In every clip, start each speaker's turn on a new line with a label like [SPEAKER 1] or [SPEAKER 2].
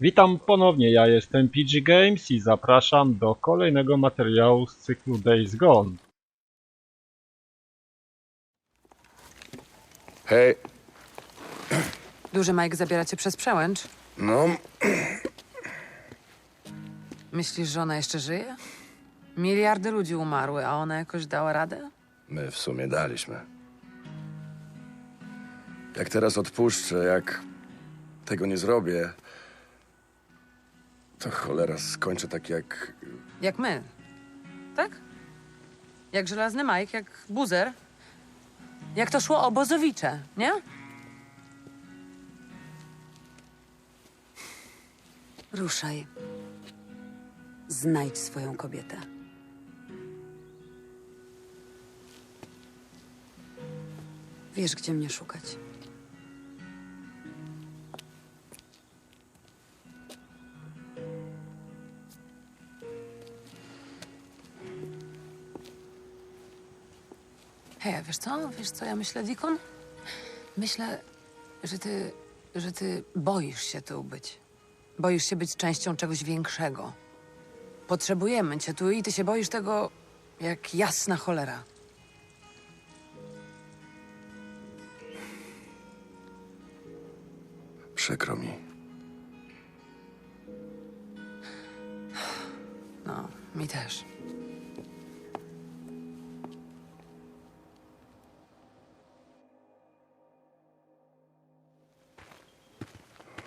[SPEAKER 1] Witam ponownie, ja jestem PG Games i zapraszam do kolejnego materiału z cyklu Days Gone.
[SPEAKER 2] Hej,
[SPEAKER 3] Duży Mike zabiera cię przez przełęcz.
[SPEAKER 2] no,
[SPEAKER 3] Myślisz, że ona jeszcze żyje? Miliardy ludzi umarły, a ona jakoś dała radę?
[SPEAKER 2] my w sumie daliśmy. Jak teraz odpuszczę, jak tego nie zrobię, to cholera skończę tak jak.
[SPEAKER 3] Jak my. Tak? Jak żelazny Mike, jak buzer. Jak to szło obozowicze, nie?
[SPEAKER 4] Ruszaj. Znajdź swoją kobietę. Wiesz, gdzie mnie szukać.
[SPEAKER 3] Hej, wiesz co? Wiesz co ja myślę, Dikon? Myślę, że ty, że ty boisz się tu być. Boisz się być częścią czegoś większego. Potrzebujemy cię tu i ty się boisz tego jak jasna cholera.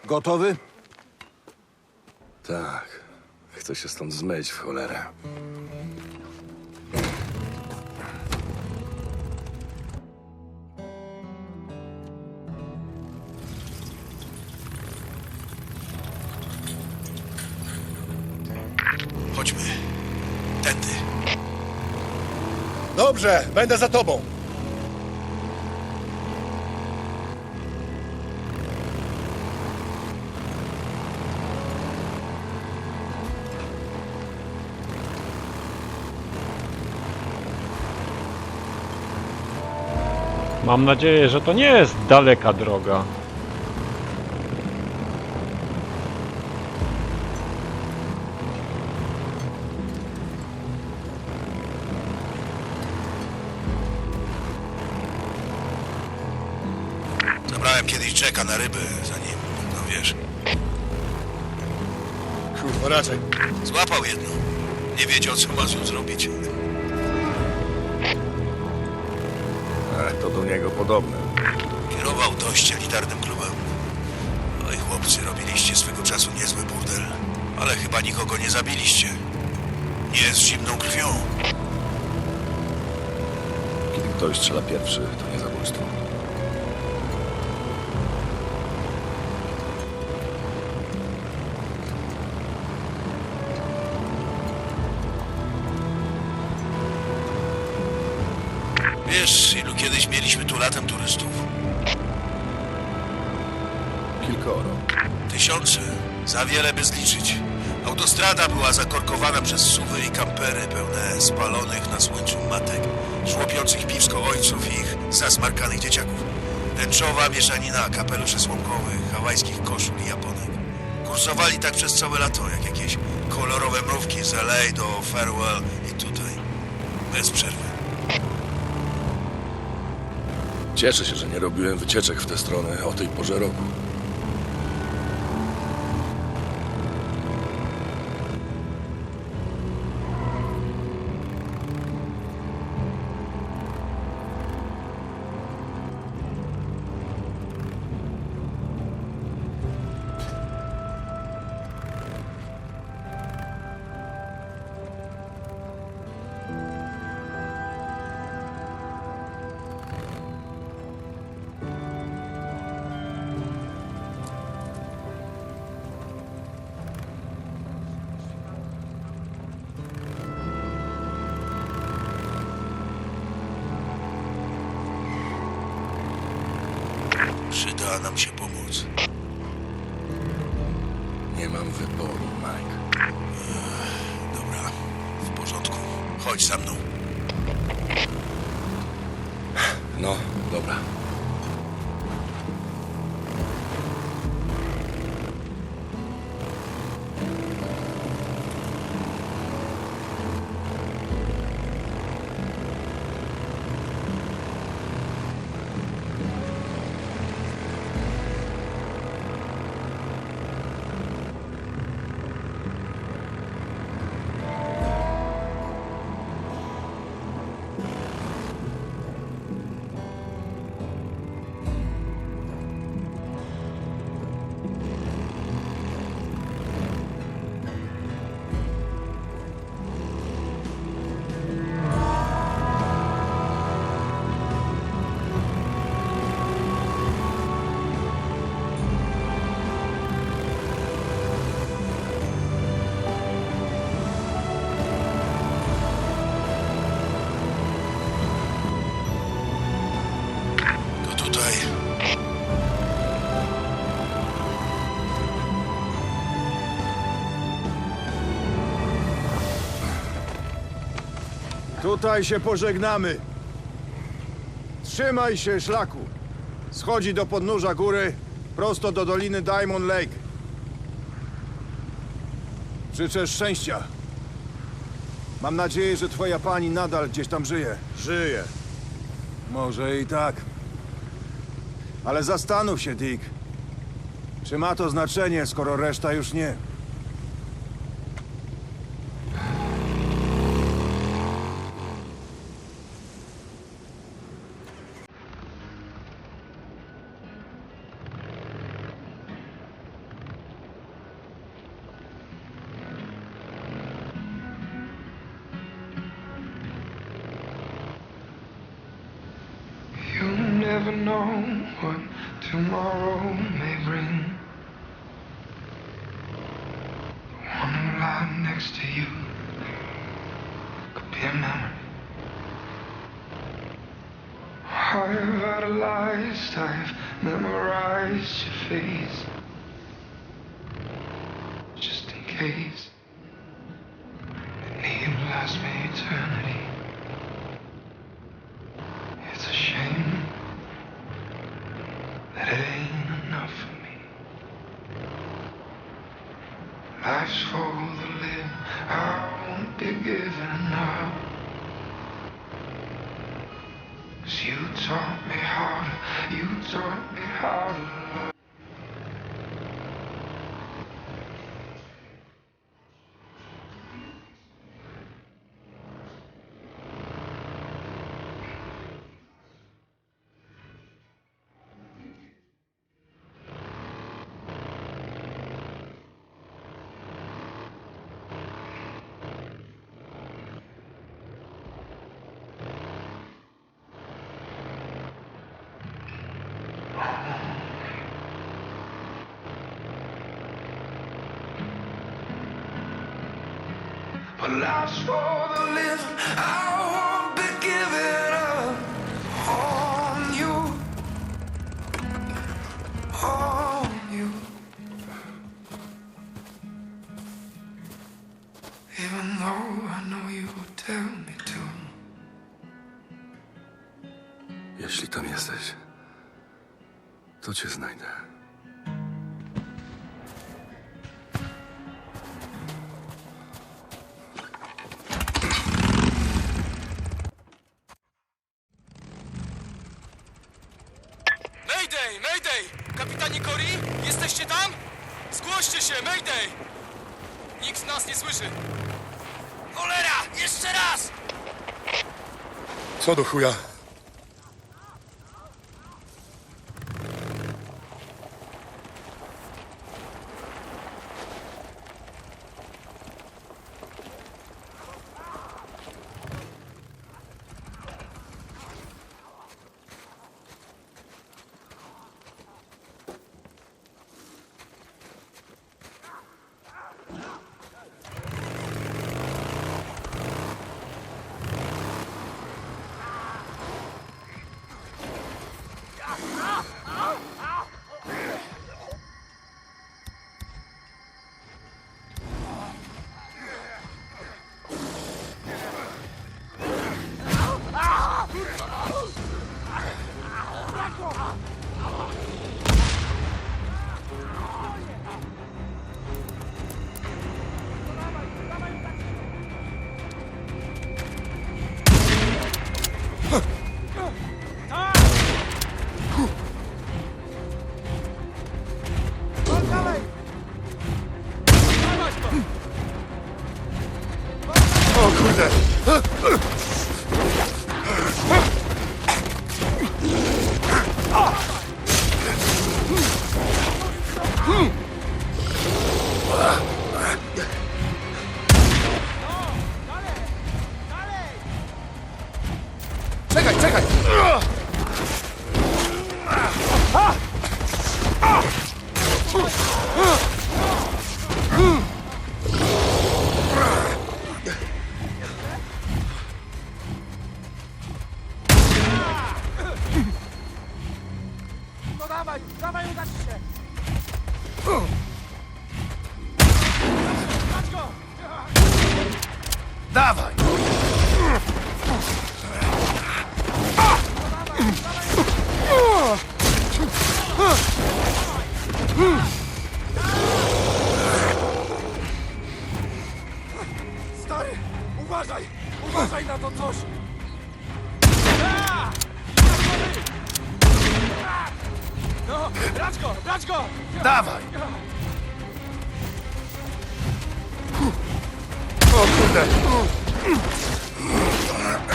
[SPEAKER 5] Gotowy?
[SPEAKER 2] Tak. Chcę się stąd zmyć w cholerę.
[SPEAKER 6] Chodźmy. Tędy.
[SPEAKER 5] Dobrze, będę za tobą.
[SPEAKER 1] Mam nadzieję, że to nie jest daleka droga.
[SPEAKER 6] Zabrałem kiedyś Jacka na ryby, zanim, no wiesz,
[SPEAKER 5] Kurwa, raczej.
[SPEAKER 6] złapał jedną. Nie wiedział, co ma z nią zrobić.
[SPEAKER 2] To do niego podobne.
[SPEAKER 6] Kierował dość elitarnym klubem. No i chłopcy, robiliście swego czasu niezły burdel. Ale chyba nikogo nie zabiliście. Nie z zimną krwią.
[SPEAKER 2] Kiedy ktoś strzela pierwszy, to nie zabójstwo.
[SPEAKER 6] Wiesz, kiedyś mieliśmy tu latem turystów?
[SPEAKER 2] Kilkoro.
[SPEAKER 6] Tysiące. Za wiele by zliczyć. Autostrada była zakorkowana przez suwy i kampery pełne spalonych na słońcu matek, żłopiących piwsko ojców i ich zasmarkanych dzieciaków. Tęczowa mieszanina kapeluszy słomkowych, hawajskich koszul i japonek. Kursowali tak przez całe lato, jak jakieś kolorowe mrówki z LA do Farewell i tutaj. Bez przerwy.
[SPEAKER 2] Cieszę się, że nie robiłem wycieczek w tę stronę o tej porze roku.
[SPEAKER 5] Tutaj się pożegnamy. Trzymaj się szlaku. Schodzi do podnóża góry, prosto do doliny Diamond Lake. Życzę szczęścia. Mam nadzieję, że twoja pani nadal gdzieś tam żyje. Żyje. Może i tak. Ale zastanów się, Dick. Czy ma to znaczenie, skoro reszta już nie?
[SPEAKER 7] Never know what tomorrow
[SPEAKER 2] Jeśli tam jesteś, to cię znajdę.
[SPEAKER 8] Nas nie słyszy. Cholera! Jeszcze raz!
[SPEAKER 5] Co do chuja?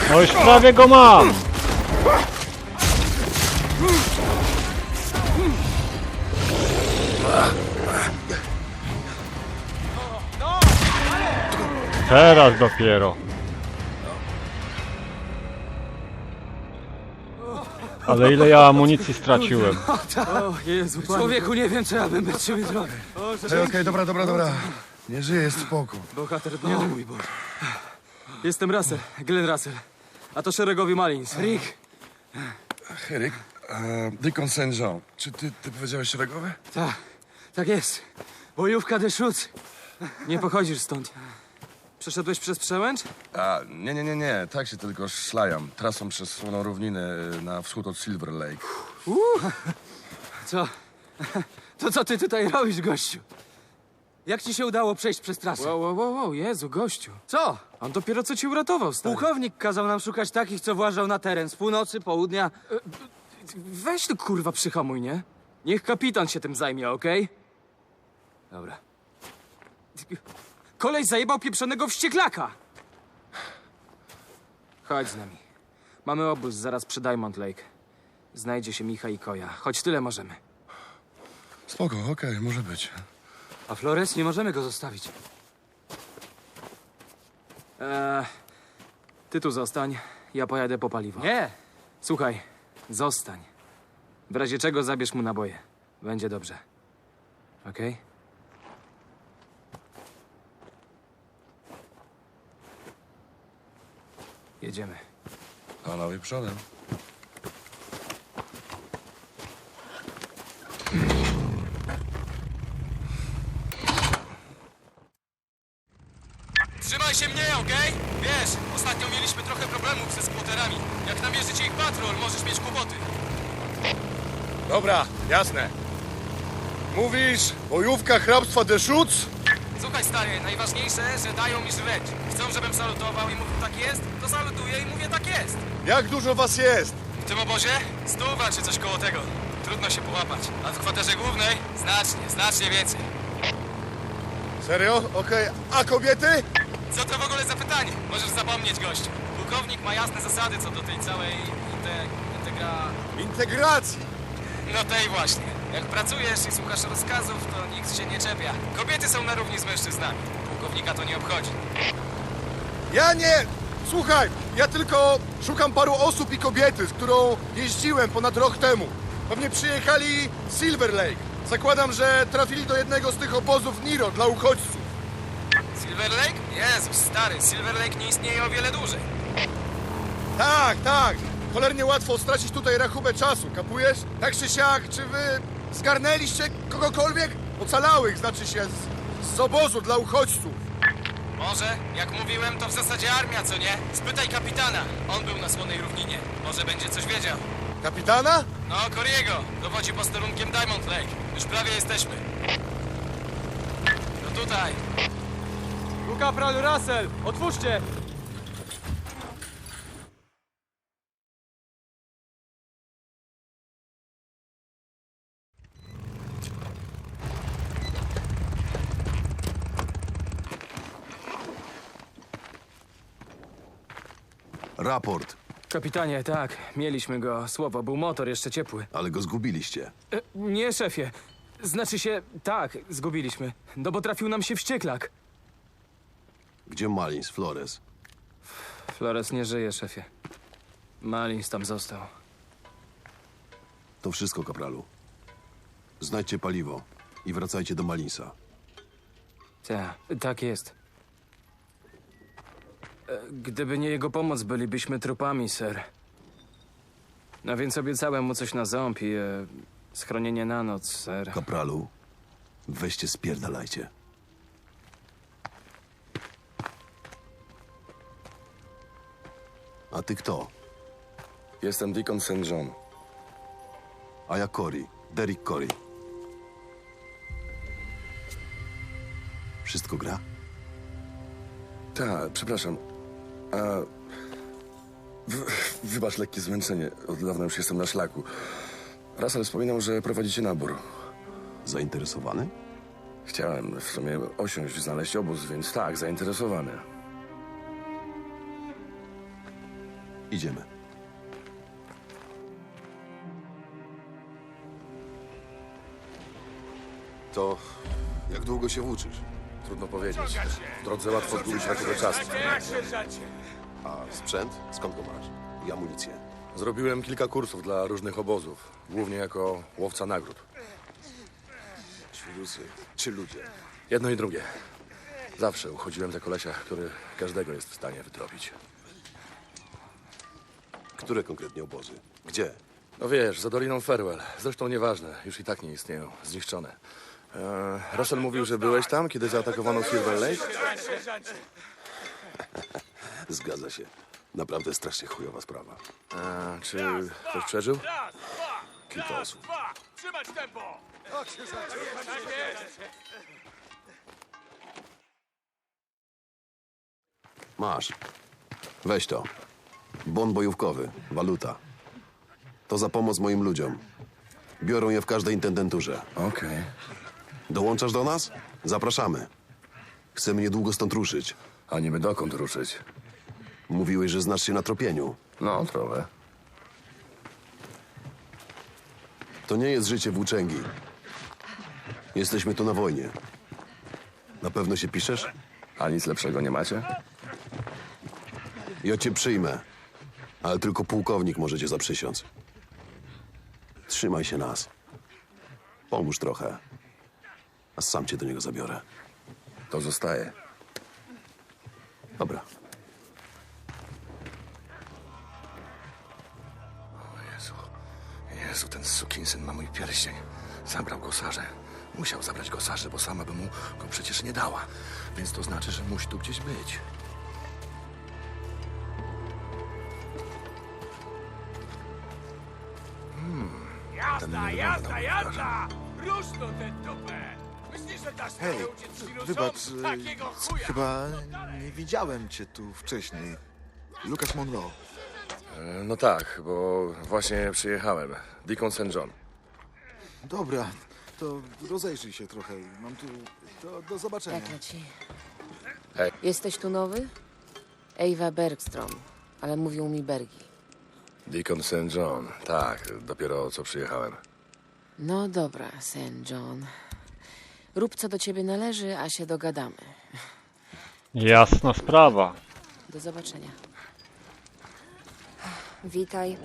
[SPEAKER 1] No już prawie go mam! Teraz dopiero. Ale ile ja amunicji straciłem?
[SPEAKER 8] Człowieku, nie wiem, co ja bym bez ciebie zrobił.
[SPEAKER 5] Okej, okej, dobra, dobra, dobra. Nie żyję, jest spoko.
[SPEAKER 8] Bohater dnia, mój Boże. Jestem Russell, Glenn Russell. A to szeregowy Malins. Rick.
[SPEAKER 2] Eryk, e, Deacon St. John. Czy ty, ty powiedziałeś szeregowy?
[SPEAKER 8] Tak, tak jest. Bojówka de Schutz. Nie pochodzisz stąd. Przeszedłeś przez przełęcz?
[SPEAKER 2] A, nie, nie, nie, nie. Tak się tylko szlajam. Trasą przez słoną równinę e, na wschód od Silver Lake.
[SPEAKER 8] Co? To co ty tutaj robisz, gościu? Jak ci się udało przejść przez trasę? Wow, wow, wow, wow, Jezu, gościu. Co? On dopiero co ci uratował, stary. Pułkownik kazał nam szukać takich, co włażą na teren z północy, południa. Weź tu, kurwa, przyhamuj, nie? Niech kapitan się tym zajmie, okej? Dobra. Koleś zajebał pieprzonego wścieklaka! Chodź z nami. Mamy obóz zaraz przy Diamond Lake. Znajdzie się Micha i Koja. Choć tyle możemy.
[SPEAKER 2] Spoko, okej, może być.
[SPEAKER 8] A Flores nie możemy go zostawić. Eee, ty tu zostań, ja pojadę po paliwo. Nie! Słuchaj, zostań. W razie czego zabierz mu naboje. Będzie dobrze. Okej? Jedziemy.
[SPEAKER 2] Panowie przodem.
[SPEAKER 8] Trzymaj się mnie, okej? Wiesz, ostatnio mieliśmy trochę problemów ze skłoterami. Jak namierzycie ich patrol, możesz mieć kłopoty.
[SPEAKER 2] Dobra, jasne. Mówisz, bojówka hrabstwa Deschutz?
[SPEAKER 8] Słuchaj stary, najważniejsze, że dają mi żreć. Chcą, żebym salutował i mówił tak jest, to salutuję i mówię tak jest.
[SPEAKER 2] Jak dużo was jest?
[SPEAKER 8] W tym obozie? Stuwa czy coś koło tego. Trudno się połapać. A w kwaterze głównej? Znacznie, znacznie więcej.
[SPEAKER 2] Serio? Okej, a kobiety?
[SPEAKER 8] Co to w ogóle za pytanie? Możesz zapomnieć, gościu. Pułkownik ma jasne zasady co do tej całej inte... integra...
[SPEAKER 2] Integracji.
[SPEAKER 8] No tej właśnie. Jak pracujesz i słuchasz rozkazów, to nikt się nie czepia. Kobiety są na równi z mężczyznami. Pułkownika to nie obchodzi.
[SPEAKER 2] Ja nie... Słuchaj, ja tylko szukam paru osób i kobiety, z którą jeździłem ponad rok temu. Pewnie przyjechali z Silver Lake. Zakładam, że trafili do jednego z tych obozów Niro dla uchodźców.
[SPEAKER 8] Silver Lake? Jezus, stary, Silver Lake nie istnieje o wiele dłużej.
[SPEAKER 2] Tak, tak. Cholernie łatwo stracić tutaj rachubę czasu, kapujesz? Tak czy siak, czy wy zgarnęliście kogokolwiek? Ocalałych, znaczy się, z, z obozu dla uchodźców.
[SPEAKER 8] Może, jak mówiłem, to w zasadzie armia, co nie? Spytaj kapitana. On był na Słonej Równinie. Może będzie coś wiedział.
[SPEAKER 2] Kapitana?
[SPEAKER 8] No, Koriego. Dowodzi posterunkiem Diamond Lake. Już prawie jesteśmy. No tutaj. Tu kapral Russell! Otwórzcie!
[SPEAKER 9] Raport,
[SPEAKER 8] Kapitanie, tak, mieliśmy go. Słowo, był motor jeszcze ciepły.
[SPEAKER 9] ale go zgubiliście.
[SPEAKER 8] E, nie, szefie. Znaczy się, tak, zgubiliśmy. No bo trafił nam się wścieklak.
[SPEAKER 9] Gdzie Malins, Flores?
[SPEAKER 8] Flores nie żyje, szefie. Malins tam został.
[SPEAKER 9] To wszystko, kapralu. Znajdźcie paliwo i wracajcie do Malinsa.
[SPEAKER 8] Tak, tak jest. E, Gdyby nie jego pomoc, bylibyśmy trupami, ser. No więc obiecałem mu coś na ząb i e, schronienie na noc, ser.
[SPEAKER 9] Kapralu, weźcie spierdalajcie. A ty kto?
[SPEAKER 2] Jestem Deacon St. John.
[SPEAKER 9] A ja Cory, Derek Cory. Wszystko gra?
[SPEAKER 2] Tak, przepraszam. A... W, wybacz lekkie zmęczenie. Od dawna już jestem na szlaku. Russell wspominał, że prowadzicie nabór.
[SPEAKER 9] Zainteresowany?
[SPEAKER 2] Chciałem w sumie osiąść, znaleźć obóz, więc tak, zainteresowany.
[SPEAKER 9] Idziemy.
[SPEAKER 10] To jak długo się włóczysz?
[SPEAKER 2] Trudno powiedzieć. W drodze łatwo zgubić takiego czasu.
[SPEAKER 10] A sprzęt? Skąd go masz? I amunicję?
[SPEAKER 2] Zrobiłem kilka kursów dla różnych obozów, głównie jako łowca nagród.
[SPEAKER 10] Świrusy czy ludzie?
[SPEAKER 2] Jedno i drugie. Zawsze uchodziłem za kolesia, który każdego jest w stanie wytropić.
[SPEAKER 10] Które konkretnie obozy? Gdzie?
[SPEAKER 2] No wiesz, za Doliną Farewell. Zresztą nieważne, już i tak nie istnieją, zniszczone. Eee, Russell mówił, że byłeś tam, kiedy zaatakowano Silver Lake?
[SPEAKER 10] Zgadza się. Naprawdę strasznie chujowa sprawa.
[SPEAKER 2] Eee, czy ktoś przeżył?
[SPEAKER 10] Kilka osób.
[SPEAKER 9] Masz. Weź to. Bon bojówkowy. Waluta. To za pomoc moim ludziom. Biorą je w każdej intendenturze.
[SPEAKER 2] Okej.
[SPEAKER 9] Dołączasz do nas? Zapraszamy. Chcemy niedługo stąd ruszyć.
[SPEAKER 2] A niby dokąd ruszyć?
[SPEAKER 9] Mówiłeś, że znasz się na tropieniu.
[SPEAKER 2] No, trochę.
[SPEAKER 9] To nie jest życie włóczęgi. Jesteśmy tu na wojnie. Na pewno się piszesz?
[SPEAKER 2] A nic lepszego nie macie?
[SPEAKER 9] Ja cię przyjmę. Ale tylko pułkownik może cię zaprzysiąc. Trzymaj się nas. Pomóż trochę. A sam cię do niego zabiorę.
[SPEAKER 2] To zostaje.
[SPEAKER 9] Dobra.
[SPEAKER 2] Jezu, Jezu, ten sukinsyn ma mój pierścień. Zabrał go Sarze. Musiał zabrać go Sarze, bo sama by mu go przecież nie dała. Więc to znaczy, że musi tu gdzieś być.
[SPEAKER 11] Jazda, jazda! Rusz to tę dupę! Myślisz, że dasz
[SPEAKER 12] Hej,
[SPEAKER 11] radę uciec wirusom?
[SPEAKER 12] wybacz, y,
[SPEAKER 11] Takiego chuja!
[SPEAKER 12] chyba nie widziałem cię tu wcześniej. Lucas Monroe.
[SPEAKER 2] E, No tak, bo właśnie przyjechałem. Deacon St. John.
[SPEAKER 12] Dobra, to rozejrzyj się trochę. Mam tu... Do, do zobaczenia.
[SPEAKER 13] Jak leci?
[SPEAKER 2] Hej.
[SPEAKER 13] Jesteś tu nowy? Ewa Bergstrom, ale mówią mi Bergi.
[SPEAKER 2] Deacon St. John. Tak, dopiero co przyjechałem.
[SPEAKER 13] No dobra, St. John. Rób co do ciebie należy, a się dogadamy.
[SPEAKER 1] Jasna sprawa.
[SPEAKER 13] Do zobaczenia.
[SPEAKER 14] Witaj.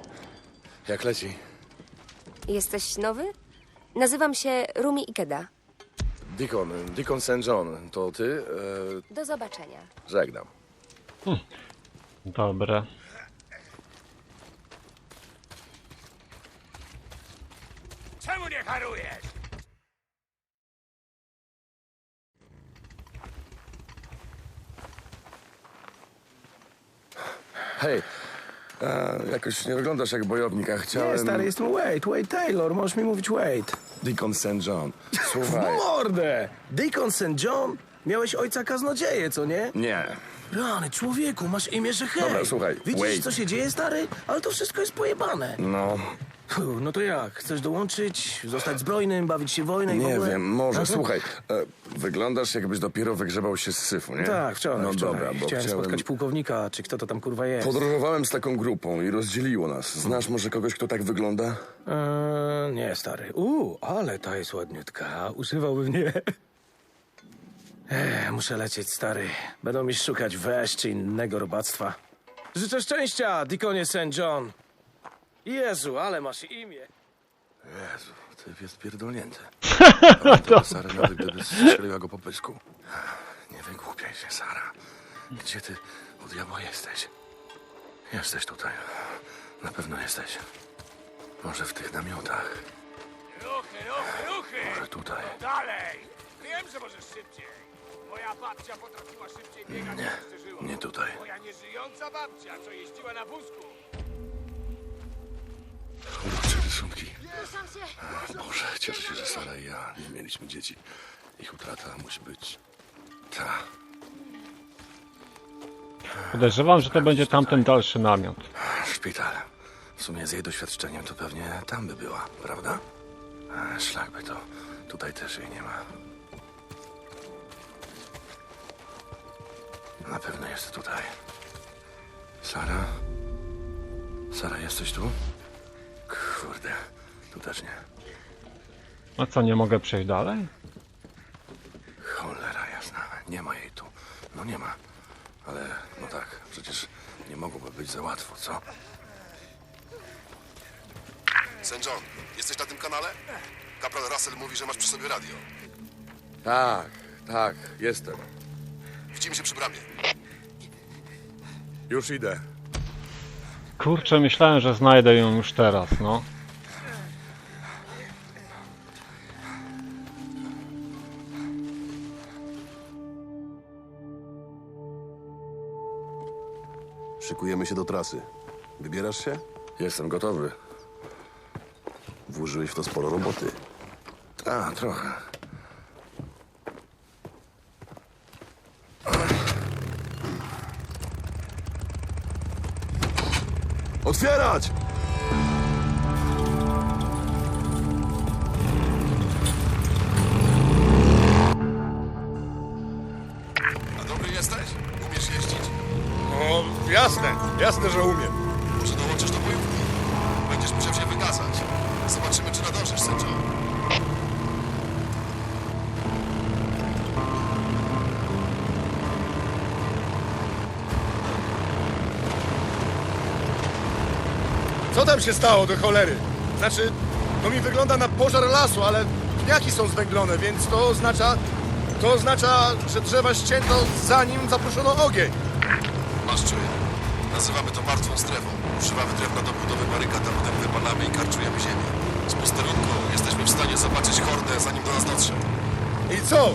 [SPEAKER 2] Jak leci?
[SPEAKER 14] Jesteś nowy? Nazywam się Rumi Ikeda.
[SPEAKER 2] Deacon, Deacon St. John, to ty? E,
[SPEAKER 14] Do zobaczenia.
[SPEAKER 2] żegnam.
[SPEAKER 1] Dobre.
[SPEAKER 11] Nie harujesz?
[SPEAKER 2] Hej, e, jakoś nie wyglądasz jak bojownik, a chciałem...
[SPEAKER 15] Nie, stary, jestem Wade, Wade Taylor, możesz mi mówić Wade.
[SPEAKER 2] Deacon St. John.
[SPEAKER 15] W
[SPEAKER 2] Słuchaj.
[SPEAKER 15] mordę! Deacon St. John? Miałeś ojca kaznodzieję, co nie?
[SPEAKER 2] Nie.
[SPEAKER 15] Rany, człowieku, masz imię, że hej.
[SPEAKER 2] Dobra, słuchaj,
[SPEAKER 15] Widzisz,
[SPEAKER 2] Wade.
[SPEAKER 15] co się dzieje, stary? Ale to wszystko jest pojebane.
[SPEAKER 2] No,
[SPEAKER 15] Fuh, no to jak? Chcesz dołączyć, zostać zbrojnym, bawić się w wojnę i w
[SPEAKER 2] nie
[SPEAKER 15] ogóle?
[SPEAKER 2] wiem, może.
[SPEAKER 15] Aha.
[SPEAKER 2] Słuchaj, e, wyglądasz jakbyś dopiero wygrzebał się z syfu, nie?
[SPEAKER 15] Tak, wczoraj,
[SPEAKER 2] No
[SPEAKER 15] wczoraj.
[SPEAKER 2] dobra, bo
[SPEAKER 15] chciałem,
[SPEAKER 2] chciałem...
[SPEAKER 15] spotkać pułkownika, czy kto to tam kurwa jest.
[SPEAKER 2] Podróżowałem z taką grupą i rozdzieliło nas. Znasz może kogoś, kto tak wygląda?
[SPEAKER 15] Eee, nie, stary. Uuu, ale ta jest ładniutka. Używałby mnie. Ech, muszę lecieć, stary. Będą mi szukać weź czy innego robactwa. Życzę szczęścia, Dikonie St. John. Jezu, ale masz imię.
[SPEAKER 2] Jezu, typ jest pierdolnięty. To Sara nawet gdyby strzeliła go po pysku. Nie wygłupiaj się, Sara. Gdzie ty, u diabła, jesteś? Jesteś tutaj. Na pewno jesteś. Może w tych namiotach.
[SPEAKER 11] Ruchy, ruchy, ruchy!
[SPEAKER 2] Może tutaj.
[SPEAKER 11] Dalej! Wiem, że możesz szybciej. Moja babcia potrafiła szybciej biegać,
[SPEAKER 2] Nie,
[SPEAKER 11] niż żyła.
[SPEAKER 2] nie tutaj.
[SPEAKER 11] Moja nieżyjąca babcia, co jeździła na wózku.
[SPEAKER 2] Urocze rysunki. Boże, cieszę się, że Sara i ja nie mieliśmy dzieci. Ich utrata musi być ta.
[SPEAKER 1] Podejrzewam, że to będzie tamten dalszy namiot.
[SPEAKER 2] Szpital. W sumie z jej doświadczeniem to pewnie tam by była, prawda? A, szlak by to. Tutaj też jej nie ma. Na pewno jest tutaj. Sara? Sara, jesteś tu? Kurde, tu też nie.
[SPEAKER 1] No co, nie mogę przejść dalej?
[SPEAKER 2] Cholera jasna, nie ma jej tu. No nie ma. Ale, no tak, przecież nie mogłoby być za łatwo, co?
[SPEAKER 10] St. John, jesteś na tym kanale? Kapral Russell mówi, że masz przy sobie radio.
[SPEAKER 16] Tak, tak, jestem.
[SPEAKER 10] Widzimy się przy bramie.
[SPEAKER 16] Już idę.
[SPEAKER 1] Kurczę, myślałem, że znajdę ją już teraz, no.
[SPEAKER 10] Szykujemy się do trasy. Wybierasz się?
[SPEAKER 2] Jestem gotowy.
[SPEAKER 10] Włożyłeś w to sporo roboty.
[SPEAKER 2] Tak, trochę.
[SPEAKER 10] Otwierać! A dobry jesteś? Umiesz jeździć?
[SPEAKER 16] No, jasne, jasne, że umiem. Co tam się stało do cholery? Znaczy, to mi wygląda na pożar lasu, ale pniaki są zwęglone, więc to oznacza... To oznacza, że drzewa ścięto zanim zaproszono ogień.
[SPEAKER 10] Masz czuję. Nazywamy to martwą strefą. Używamy drewna do budowy barykad, a potem wypalamy i karczujemy ziemię. Z posterunku jesteśmy w stanie zobaczyć hordę, zanim do nas dotrze.
[SPEAKER 16] I co?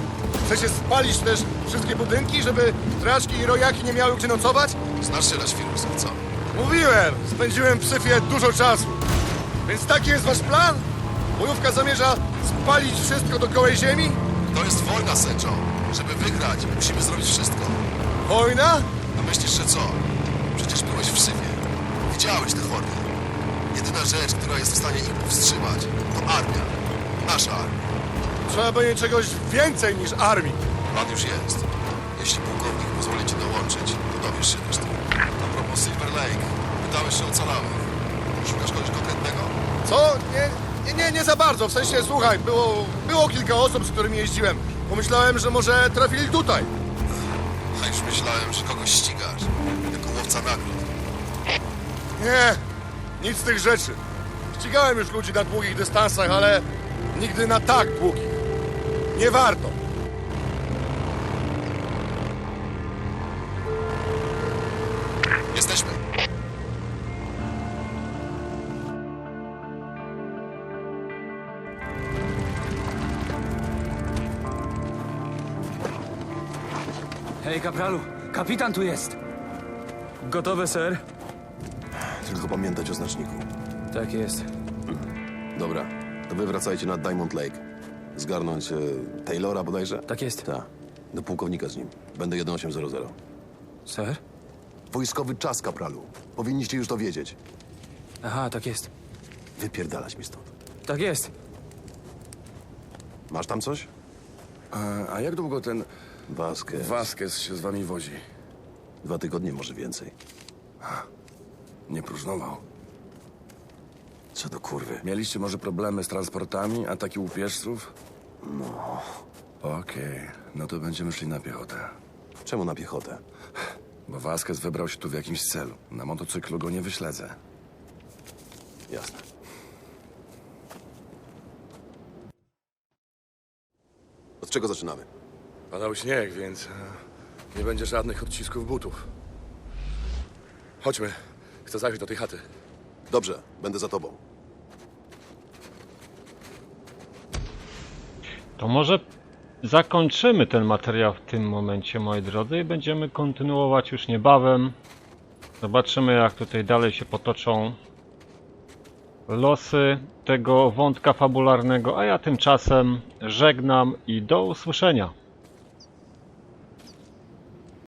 [SPEAKER 16] Chcecie spalić też wszystkie budynki, żeby strażki i rojaki nie miały gdzie nocować?
[SPEAKER 10] Znasz się na świrusach, co?
[SPEAKER 16] Mówiłem, spędziłem w syfie dużo czasu. Więc taki jest wasz plan? Bojówka zamierza spalić wszystko do gołej ziemi?
[SPEAKER 10] To jest wojna. John. Żeby wygrać, musimy zrobić wszystko.
[SPEAKER 16] Wojna?
[SPEAKER 10] A myślisz, że co? Przecież byłeś w syfie. Widziałeś te hordy. Jedyna rzecz, która jest w stanie ich powstrzymać, to armia. Nasza armia.
[SPEAKER 16] Trzeba będzie czegoś więcej niż armii.
[SPEAKER 10] Plan już jest. Jeśli pułkownik pozwoli ci dołączyć, to dowiesz się reszty. Silver Lake, pytałeś się o ocalałych. Szukasz kogoś konkretnego?
[SPEAKER 16] Co? Nie, nie, nie, nie za bardzo. W sensie, słuchaj, było, było kilka osób, z którymi jeździłem. Pomyślałem, że może trafili tutaj.
[SPEAKER 10] A już myślałem, że kogoś ścigasz. Jako łowca nagród.
[SPEAKER 16] Nie, nic z tych rzeczy. Ścigałem już ludzi na długich dystansach, ale nigdy na tak długich. Nie warto.
[SPEAKER 8] Hej, kapralu, kapitan tu jest. Gotowe, ser?
[SPEAKER 10] Tylko pamiętać o znaczniku.
[SPEAKER 8] Tak jest.
[SPEAKER 10] Dobra, to wy wracajcie na Diamond Lake. Zgarnąć e, Taylora bodajże?
[SPEAKER 8] Tak jest.
[SPEAKER 10] Tak. Do pułkownika z nim. Będę 1800.
[SPEAKER 8] Ser?
[SPEAKER 10] Wojskowy czas, kapralu. Powinniście już to wiedzieć.
[SPEAKER 8] Aha, tak jest.
[SPEAKER 10] Wypierdalać mi stąd.
[SPEAKER 8] Tak jest.
[SPEAKER 10] Masz tam coś?
[SPEAKER 2] A, a jak długo ten
[SPEAKER 10] Vasquez.
[SPEAKER 2] Vasquez się z wami wozi?
[SPEAKER 10] Dwa tygodnie, może więcej.
[SPEAKER 2] Nie próżnował.
[SPEAKER 10] Co do kurwy.
[SPEAKER 2] Mieliście może problemy z transportami, ataki łupieżców?
[SPEAKER 10] No.
[SPEAKER 2] Okej, no to będziemy szli na piechotę.
[SPEAKER 10] Czemu na piechotę?
[SPEAKER 2] Bo Vasquez wybrał się tu w jakimś celu. Na motocyklu go nie wyśledzę.
[SPEAKER 10] Jasne. Od czego zaczynamy?
[SPEAKER 16] Padał śnieg, więc e, nie będzie żadnych odcisków butów. Chodźmy. Chcę zajrzeć do tej chaty.
[SPEAKER 10] Dobrze, będę za tobą.
[SPEAKER 1] To może zakończymy ten materiał w tym momencie, moi drodzy, i będziemy kontynuować już niebawem. Zobaczymy, jak tutaj dalej się potoczą losy tego wątka fabularnego, a ja tymczasem żegnam i do usłyszenia.